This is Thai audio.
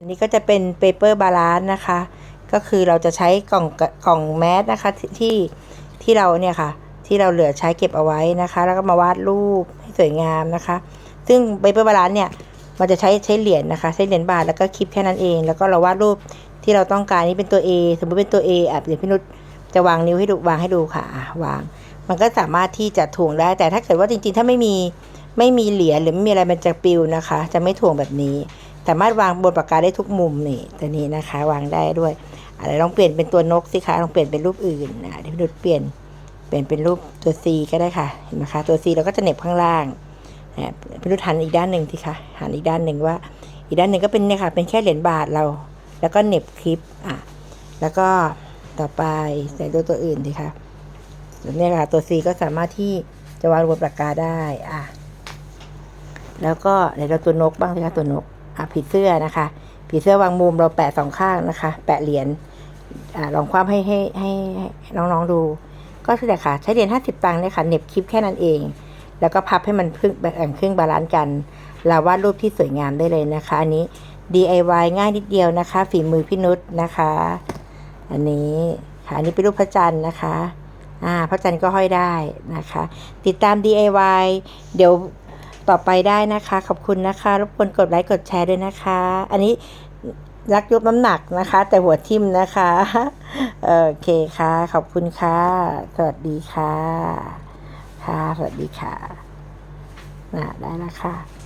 อันนี้ก็จะเป็นเปเปอร์บาลานซ์นะคะ ก็คือเราจะใช้กล่องกล่องแมสนะคะที่ที่เราเนี่ยค่ะ ที่เราเหลือใช้เก็บเอาไว้นะคะ แล้วก็มาวาดรูปให้สวยงามนะคะ ซึ่งเปเปอร์บาลานซ์เนี่ยมันจะใช้ใช้เหรียญนะคะ ใช้เหรียญบาทแล้วก็คลิปแค่นั้นเอง แล้วก็เราวาดรูปที่เราต้องการนี่เป็นตัว A สมมติเป็นตัว A อะเดี๋ยวพี่นุชจะวางนิ้วให้ดูวางให้ดูค่ะะวาง มันก็สามารถที่จะถ่วงได้ แต่ถ้าเกิดว่าจริงๆ ถ้าไม่มีไม่มีเหรียญหรือไม่มีอะไรมันจะปิวนะคะ จะไม่ถ่วงแบบนี้ สามารถวางบนปากกาได้ทุกมุมนี่ตัวนี้นะคะวางได้ด้วยอะไรลองเปลี่ยนเป็นตัวนกสิคะลองเปลี่ยนเป็นรูปอื่นนะเดี๋ยวพี่นุชเปลี่ยนเปลี่ยนเป็นรูปตัว C ก็ได้ค่ะเห็นไหมคะตัว C เราก็จะเน็บข้างล่างนะพี่นุชหันอีกด้านหนึ่งสิคะหันอีกด้านหนึ่งว่า อีกด้านหนึ่งก็เป็นเนี่ยค่ะเป็นแค่เหรียญบาทเรา แล้วก็เน็บคลิปอะแล้วก็ต่อไปใส่ตัวตัวอื่นสิคะเนี่ยค่ะตัว C ก็สามารถที่จะวางบนปากกาได้อะแล้วก็เดี๋ยวเราตัวนกบ้างสิคะตัวนก อะผีเสื้อนะคะ ผีเสื้อวางมุมเราแปะสองข้างนะคะ แปะเหรียญอลองคว่ำให้ให้ให้น้องๆดู ก็คือแต่ค่ะ ใช้เหรียญห้าสิบตังค์เนี่ยค่ะเน็บคลิปแค่นั้นเอง แล้วก็พับให้มันครึ่งแบ่งครึ่งบาลานซ์กันเราวาดรูปที่สวยงามได้เลยนะคะ อันนี้ DIY ง่ายนิดเดียวนะคะ ฝีมือพี่นุชนะคะ อันนี้ค่ะอันนี้เป็นรูปพระจันทร์นะคะอ่าพระจันทร์ก็ห้อยได้นะคะ ติดตาม DIY เดี๋ยว ต่อไปได้นะคะ ขอบคุณนะคะ รบกวนกดไลค์กดแชร์ด้วยนะคะ อันนี้รักยกน้ำหนักนะคะ แต่หัวทิ่มนะคะโอเคค่ะ ขอบคุณค่ะ สวัสดีค่ะ ค่ะ สวัสดีค่ะน่ะได้แล้วค่ะ